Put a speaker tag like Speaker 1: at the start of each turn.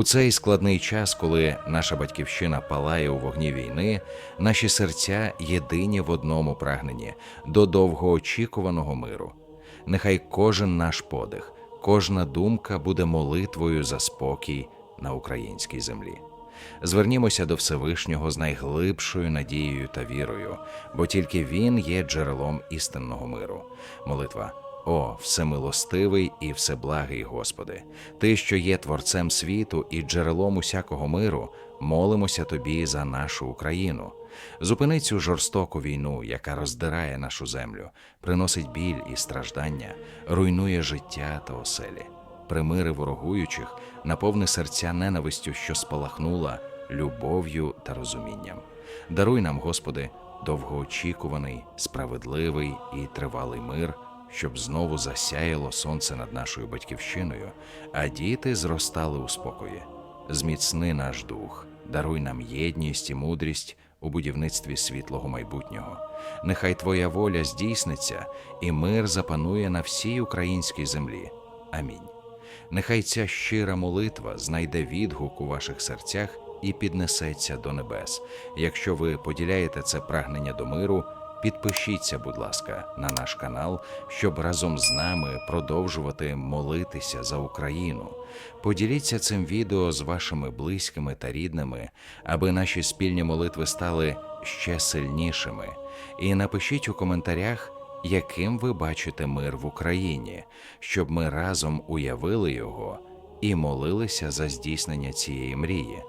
Speaker 1: У цей складний час, коли наша батьківщина палає у вогні війни, наші серця єдині в одному прагненні до довгоочікуваного миру. Нехай кожен наш подих, кожна думка буде молитвою за спокій на українській землі. Звернімося до Всевишнього з найглибшою надією та вірою, бо тільки Він є джерелом істинного миру. Молитва. О, всемилостивий і всеблагий Господи, Ти, що є творцем світу і джерелом усякого миру, молимося Тобі за нашу Україну. Зупини цю жорстоку війну, яка роздирає нашу землю, приносить біль і страждання, руйнує життя та оселі. Примири ворогуючих, наповни серця ненавистю, що спалахнула любов'ю та розумінням. Даруй нам, Господи, довгоочікуваний, справедливий і тривалий мир, щоб знову засяяло сонце над нашою батьківщиною, а діти зростали у спокої. Зміцни наш дух, даруй нам єдність і мудрість у будівництві світлого майбутнього. Нехай Твоя воля здійсниться, і мир запанує на всій українській землі. Амінь. Нехай ця щира молитва знайде відгук у ваших серцях і піднесеться до небес. Якщо ви поділяєте це прагнення до миру, підпишіться, будь ласка, на наш канал, щоб разом з нами продовжувати молитися за Україну. Поділіться цим відео з вашими близькими та рідними, аби наші спільні молитви стали ще сильнішими. І напишіть у коментарях яким ви бачите мир в Україні, щоб ми разом уявили його і молилися за здійснення цієї мрії.